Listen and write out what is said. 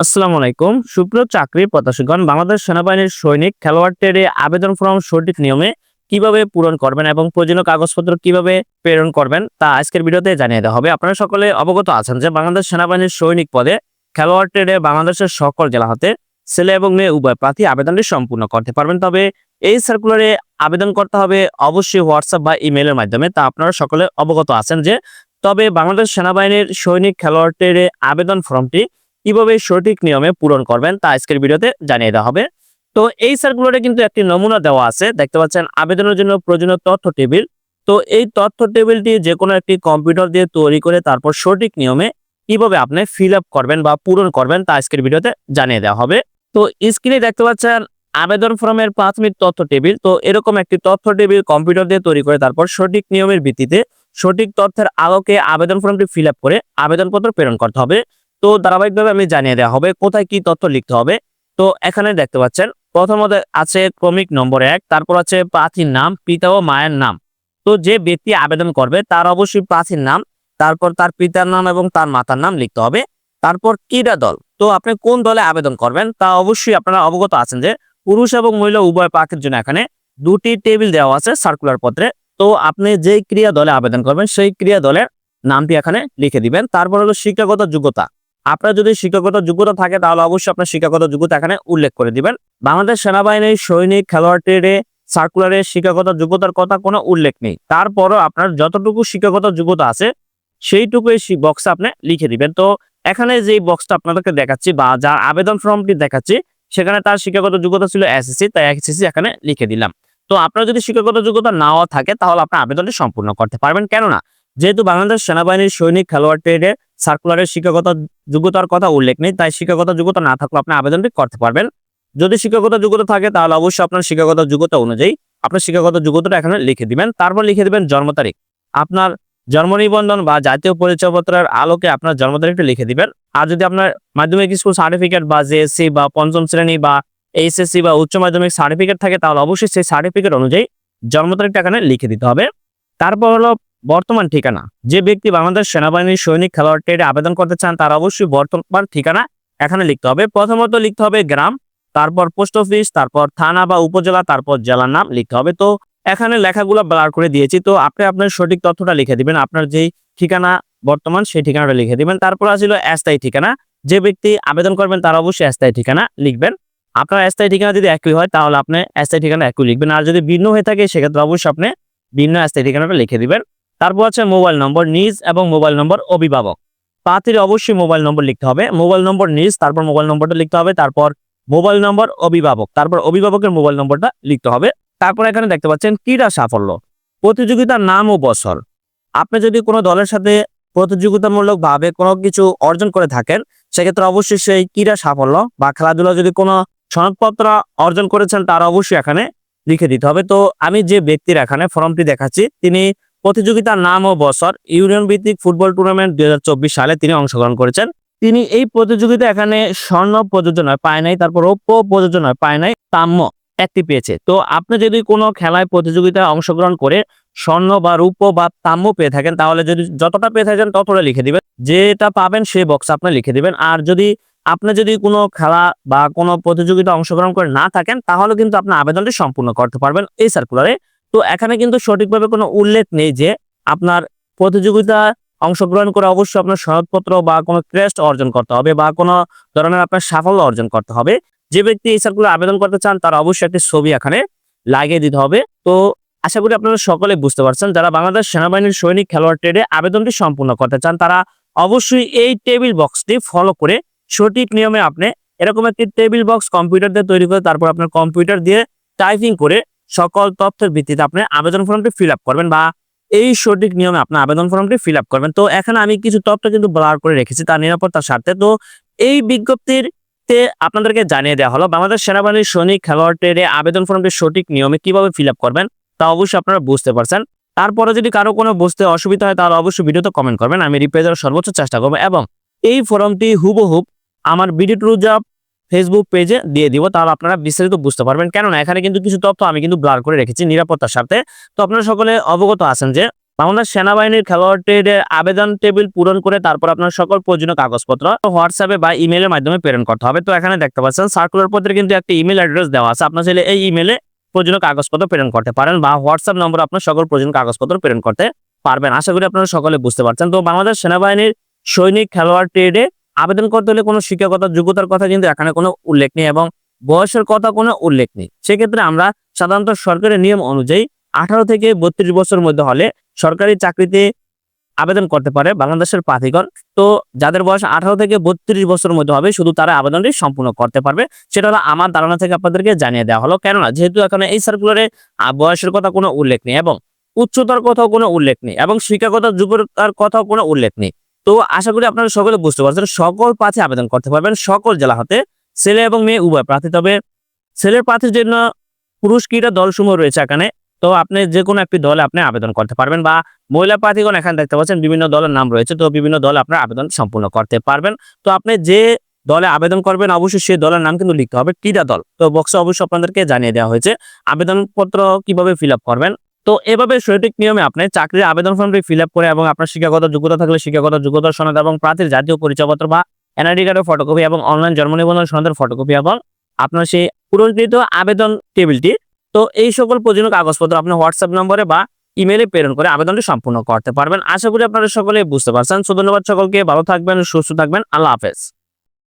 আসসালামু আলাইকুম। সুপ্রিয় চাকরি প্রত্যাশীগণ, বাংলাদেশ সেনাবাহিনীর সৈনিক খেলোয়াড় ট্রেডে আবেদন ফর্ম সঠিক নিয়মে কীভাবে পূরণ করবেন এবং প্রয়োজনীয় কাগজপত্র কীভাবে প্রেরণ করবেন তা আজকের ভিডিওতে জানিয়ে দেওয়া হবে। আপনারা সকলে অবগত আছেন যে বাংলাদেশ সেনাবাহিনীর সৈনিক পদে খেলোয়াড় ট্রেডে বাংলাদেশের সকল জেলা হতে ছেলে এবং মেয়ে উভয় প্রার্থী আবেদনটি সম্পূর্ণ করতে পারবেন। তবে এই সার্কুলারে আবেদন করতে হবে অবশ্যই হোয়াটসঅ্যাপ বা ইমেলের মাধ্যমে, তা আপনারা সকলে অবগত আছেন যে তবে বাংলাদেশ সেনাবাহিনীর সৈনিক খেলোয়াড় ট্রেডে আবেদন ফর্মটি কীভাবে সঠিক নিয়মে পূরণ করবেন তা আজকের ভিডিওতে জানিয়ে দেওয়া হবে। তো এই সার্কুলারে কিন্তু একটি নমুনা দেওয়া আছে, দেখতে পাচ্ছেন আবেদনের জন্য প্রয়োজনীয় তথ্য টেবিল। তো এই তথ্য টেবিলটি যে কোনো একটি কম্পিউটার দিয়ে তৈরি করে তারপর সঠিক নিয়মে কীভাবে আপনি ফিল আপ করবেন বা পূরণ করবেন তা আজকের ভিডিওতে জানিয়ে দেওয়া হবে। তো স্ক্রিনে দেখতে পাচ্ছেন আবেদন ফর্মের প্রাথমিক তথ্য টেবিল। তো এরকম একটি তথ্য টেবিল কম্পিউটার দিয়ে তৈরি করে তারপর সঠিক নিয়মের ভিত্তিতে সঠিক তথ্যের আলোকে আবেদন ফর্মটি ফিল আপ করে আবেদনপত্র প্রেরণ করতে হবে। তো ধারাবাহিকভাবে আমি জানিয়ে দেওয়া হবে কোথায় কি তথ্য লিখতে হবে। তো এখানে দেখতে পাচ্ছেন, প্রথমত আছে ক্রমিক নম্বর এক, তারপর আছে প্রার্থীর নাম, পিতা ও মায়ের নাম। তো যে ব্যক্তি আবেদন করবে, তার অবশ্যই প্রার্থীর নাম, তারপর তার পিতার নাম এবং তার মাতার নাম লিখতে হবে। তারপর ক্রীড়া দল, তো আপনি কোন দলে আবেদন করবেন, তা অবশ্যই আপনারা অবগত আছেন যে পুরুষ এবং মহিলা উভয় পাকের জন্য এখানে দুটি টেবিল দেওয়া আছে সার্কুলার পত্রে। তো আপনি যেই ক্রিয়া দলে আবেদন করবেন, সেই ক্রিয়া দলের নামটি এখানে লিখে দিবেন। তারপর হলো শিক্ষাগত যোগ্যতা আপনার যদি শিক্ষাগত যোগ্যতা থাকে, তাহলে অবশ্যই আপনার শিক্ষাগত যোগ্যতা এখানে উল্লেখ করে দিবেন। বাংলাদেশ সেনাবাহিনীর সৈনিক, খেলোয়াড় ট্রেডে সার্কুলারে শিক্ষাগত যোগ্যতার কথা কোনো উল্লেখ নেই। তারপরও আপনার যতটুকু শিক্ষাগত যোগ্যতা আছে সেইটুকু এই বক্সে আপনি লিখে দিবেন। তো এখানে যে বক্সটা আপনাদেরকে দেখাচ্ছি বা যার আবেদন ফর্মটি দেখাচ্ছি, সেখানে তার শিক্ষাগত যোগ্যতা ছিল এসএসসি তাই এসএসসি এখানে লিখে দিলাম। তো আপনার যদি শিক্ষাগত যোগ্যতা নাও থাকে, তাহলে আপনার আবেদনটি সম্পূর্ণ করতে পারবেন। কেননা, যেহেতু বাংলাদেশ সেনাবাহিনীর সৈনিক, খেলোয়াড় ট্রেডে সার্কুলারের শিক্ষাগত যোগ্যতার কথা উল্লেখ নেই, তাই শিক্ষাগত যোগ্যতা না থাকলে আপনি আবেদনটি করতে পারবেন। যদি শিক্ষাগত যোগ্যতা থাকে, তাহলে অবশ্যই আপনার শিক্ষাগত যোগ্যতা অনুযায়ী আপনার শিক্ষাগত যোগ্যতাটা এখানে লিখে দিবেন। তারপর লিখে দিবেন জন্ম তারিখ। আপনার জন্ম নিবন্ধন বা জাতীয় পরিচয়পত্রের আলোকে আপনার জন্ম তারিখটা লিখে দিবেন। আর যদি আপনার মাধ্যমিক স্কুল সার্টিফিকেট বা জেএসসি বা পঞ্চম শ্রেণি বা এইচএসসি বা উচ্চ মাধ্যমিক সার্টিফিকেট থাকে, তাহলে অবশ্যই সেই সার্টিফিকেট অনুযায়ী জন্ম তারিখটা এখানে লিখে দিতে হবে। তারপর হলো বর্তমান ঠিকানা। যে ব্যক্তি বাংলাদেশ সেনাবাহিনীর সৈনিক খেলোয়াড় ট্রেডে আবেদন করতে চান, তার অবশ্যই বর্তমান ঠিকানা এখানে লিখতে হবে। প্রথমত লিখতে হবে গ্রাম, তারপর পোস্ট অফিস, তারপর থানা বা উপজেলা, তারপর জেলার নাম লিখতে হবে। তো এখানে লেখাগুলো ব্লার করে দিয়েছি। তো আপনি আপনার সঠিক তথ্যটা লিখে দিবেন, আপনার যেই ঠিকানা বর্তমান সেই ঠিকানাটা লিখে দিবেন। তারপর আসলে অস্থায়ী ঠিকানা। যে ব্যক্তি আবেদন করবেন, তার অবশ্যই অস্থায়ী ঠিকানা লিখবেন। আপনার অস্থায়ী ঠিকানা যদি একই হয়, তাহলে আপনি অস্থায়ী ঠিকানা একই লিখবেন। আর যদি ভিন্ন হয়ে থাকে, সেক্ষেত্রে অবশ্যই আপনি ভিন্ন অস্থায়ী ঠিকানাটা লিখে দিবেন। তারপর আছে মোবাইল নম্বর নিজ এবং মোবাইল নম্বর অভিভাবক। প্রার্থীর অবশ্যই মোবাইল নম্বর লিখতে হবে। মোবাইল নম্বর নিজ, তারপর মোবাইল নম্বরটা লিখতে হবে, তারপর মোবাইল নম্বর অভিভাবক, তারপর অভিভাবকের মোবাইল নম্বরটা লিখতে হবে। তারপর এখানে দেখতে পাচ্ছেন ক্রীড়া সাফল্য প্রতিযোগিতার নাম ও বছর। আপনি যদি কোনো দলের সাথে প্রতিযোগিতামূলক ভাবে কোনো কিছু অর্জন করে থাকেন, সেক্ষেত্রে অবশ্যই সেই ক্রীড়া সাফল্য বা খেলাধুলা যদি কোনো সনদপত্র অর্জন করেছেন, তার অবশ্যই এখানে লিখে দিতে হবে। তো আমি যে ব্যক্তির এখানে ফর্মটি দেখাচ্ছি, তিনি প্রতিযোগিতার নাম ও বছর ইউনিয়ন ভিত্তিক ফুটবল টুর্নামেন্ট দুই হাজার চব্বিশ সালে তিনি অংশগ্রহণ করেছেন। তিনি এই প্রতিযোগিতা এখানে স্বর্ণ প্রযোজনায় পায় নাই, তারপর রৌপ্য প্রযোজনায় পায় নাই, তাম্য একটি পেয়েছে। তো আপনি যদি কোনো খেলায় প্রতিযোগিতায় অংশগ্রহণ করে স্বর্ণ বা রূপ বা তাম্য পেয়ে থাকেন, তাহলে যদি যতটা পেয়ে থাকেন ততটা লিখে দিবেন। যেটা পাবেন সেই বক্স আপনি লিখে দিবেন। আর যদি আপনি যদি কোনো খেলা বা কোনো প্রতিযোগিতা অংশগ্রহণ করে না থাকেন, তাহলে কিন্তু আপনি আবেদনটি সম্পূর্ণ করতে পারবেন এই সার্কুলারে তো এখানে কিন্তু সঠিকভাবে কোনো উল্লেখ নেই যে আপনার প্রতিযোগিতা অংশগ্রহণ করে অবশ্যই আপনার সনদপত্র বা কোনো ক্রেস্ট অর্জন করতে হবে বা কোনো ধরনের আপনার সাফল্য অর্জন করতে হবে। যে ব্যক্তি এই সার্কুলার আবেদন করতে চান, তার অবশ্যই একটি ছবি এখানে লাগিয়ে দিতে হবে। তো আশা করি আপনারা সকলে বুঝতে পারছেন, যারা বাংলাদেশ সেনাবাহিনীর সৈনিক খেলোয়াড় ট্রেডে আবেদনটি সম্পূর্ণ করতে চান, তারা অবশ্যই এই টেবিল বক্সটি ফলো করে সঠিক নিয়মে আপনি এরকম একটি টেবিল বক্স কম্পিউটার দিয়ে তৈরি করে তারপর আপনার কম্পিউটার দিয়ে টাইপিং করে সকল তথ্যের ভিত্তিতে আপনি আবেদন ফর্মটি ফিল করবেন বা এই সঠিক নিয়মে আপনি আবেদন ফর্মটি ফিল করবেন। তো এখানে আমি কিছু তথ্য কিন্তু ব্লার করে রেখেছি তার নিরাপত্তার স্বার্থে। তো এই বিজ্ঞপ্তির আপনাদেরকে জানিয়ে দেওয়া হলো, বাংলাদেশ সেনাবাহিনীর সৈনিক খেলোয়াড় ট্রেডে আবেদন ফর্মটি সঠিক নিয়মে কীভাবে ফিল করবেন, তা অবশ্যই আপনারা বুঝতে পারছেন। তারপরে যদি কারও কোনো বুঝতে অসুবিধা হয়, তাহলে অবশ্যই ভিডিওতে কমেন্ট করবেন, আমি রিপ্লাই দেওয়ার সর্বোচ্চ চেষ্টা করব। এবং এই ফর্মটি হুবহুব আমার বিডি ট্রু জব ফেসবুক পেজে দিয়ে দিব, তাহলে আপনারা বিস্তারিত বুঝতে পারবেন। কেননা এখানে কিন্তু কিছু তথ্য আমি কিন্তু ব্লার করে রেখেছি নিরাপত্তার স্বার্থে। তো আপনারা সকলে অবগত আছেন যে বাংলাদেশ সেনাবাহিনীর খেলোয়াড়দের আবেদন টেবিল পূরণ করে তারপর আপনার সকল প্রয়োজনীয় কাগজপত্র হোয়াটসঅ্যাপে বা ইমেলের মাধ্যমে প্রেরণ করতে হবে। তো এখানে দেখতে পাচ্ছেন সার্কুলার পত্রে কিন্তু একটা ইমেল অ্যাড্রেস দেওয়া আছে। আপনার ছেলে এই ইমেলে প্রয়োজনীয় কাগজপত্র প্রেরণ করতে পারেন বা হোয়াটসঅ্যাপ নম্বর আপনার সকল প্রয়োজনীয় কাগজপত্র প্রেরণ করতে পারবেন। আশা করি আপনারা সকলে বুঝতে পারছেন। তো বাংলাদেশ সেনাবাহিনীর সৈনিক খেলোয়াড় ট্রেডে আবেদন করতে হলে কোনো শিক্ষাগত যোগ্যতার কথা কিন্তু এখানে কোনো উল্লেখ নেই এবং বয়সের কথা কোনো উল্লেখ নেই। সেক্ষেত্রে আমরা সাধারণত সরকারের নিয়ম অনুযায়ী আঠারো থেকে বত্রিশ বছরের মধ্যে হলে সরকারি চাকরিতে আবেদন করতে পারে বাংলাদেশের প্রার্থীগণ তো যাদের বয়স আঠারো থেকে বত্রিশ বছরের মধ্যে হবে, শুধু তারা আবেদনটি সম্পূর্ণ করতে পারবে। সেটা হলো আমার ধারণা থেকে আপনাদেরকে জানিয়ে দেওয়া হলো। কেননা যেহেতু এখানে এই সার্কুলারে বয়সের কথা কোনো উল্লেখ নেই এবং উচ্চতার কথাও কোনো উল্লেখ নেই এবং শিক্ষাগত যোগ্যতার কথাও কোনো উল্লেখ নেই। তো আশা করি আপনারা সকলে বুঝতে পারছেন, সকল প্রার্থী আবেদন করতে পারবেন, সকল জেলা হতে, ছেলে এবং মেয়ে উভয় প্রার্থী তবে ছেলের প্রার্থীর জন্য পুরুষ ক্রীড়া দলসমূহ রয়েছে এখানে, তো আপনি যে কোনো একটি দলে আপনি আবেদন করতে পারবেন বা মহিলা প্রার্থীগণ এখানে দেখতে পাচ্ছেন বিভিন্ন দলের নাম রয়েছে, তো বিভিন্ন দলে আপনার আবেদন সম্পূর্ণ করতে পারবেন। তো আপনি যে দলে আবেদন করবেন, অবশ্যই সেই দলের নাম কিন্তু লিখতে হবে, ক্রীড়া দল। তো বক্সে অবশ্যই আপনাদেরকে জানিয়ে দেওয়া হয়েছে, আবেদনপত্র কীভাবে ফিল করবেন তো এভাবে সঠিক নিয়মে আপনি চাকরির আবেদন ফর্মটি ফিল করে এবং আপনার শিক্ষাগত যোগ্যতা থাকলে শিক্ষাগত যোগ্যতার সনদ এবং প্রার্থীর জাতীয় পরিচয়পত্র বা এনআইডি কার্ডের ফটোকপি এবং অনলাইন জন্ম নিবন্ধন সনদের ফটোকপি এবং আপনার সেই পূরণকৃত আবেদন টেবিলটি তো এই সকল প্রয়োজনীয় কাগজপত্র আপনি হোয়াটসঅ্যাপ নম্বরে বা ইমেলে প্রেরণ করে আবেদনটি সম্পূর্ণ করতে পারবেন। আশা করি আপনারা সকলে বুঝতে পারছেন। সো ধন্যবাদ সকলকে। ভালো থাকবেন, সুস্থ থাকবেন। আল্লাহ হাফেজ।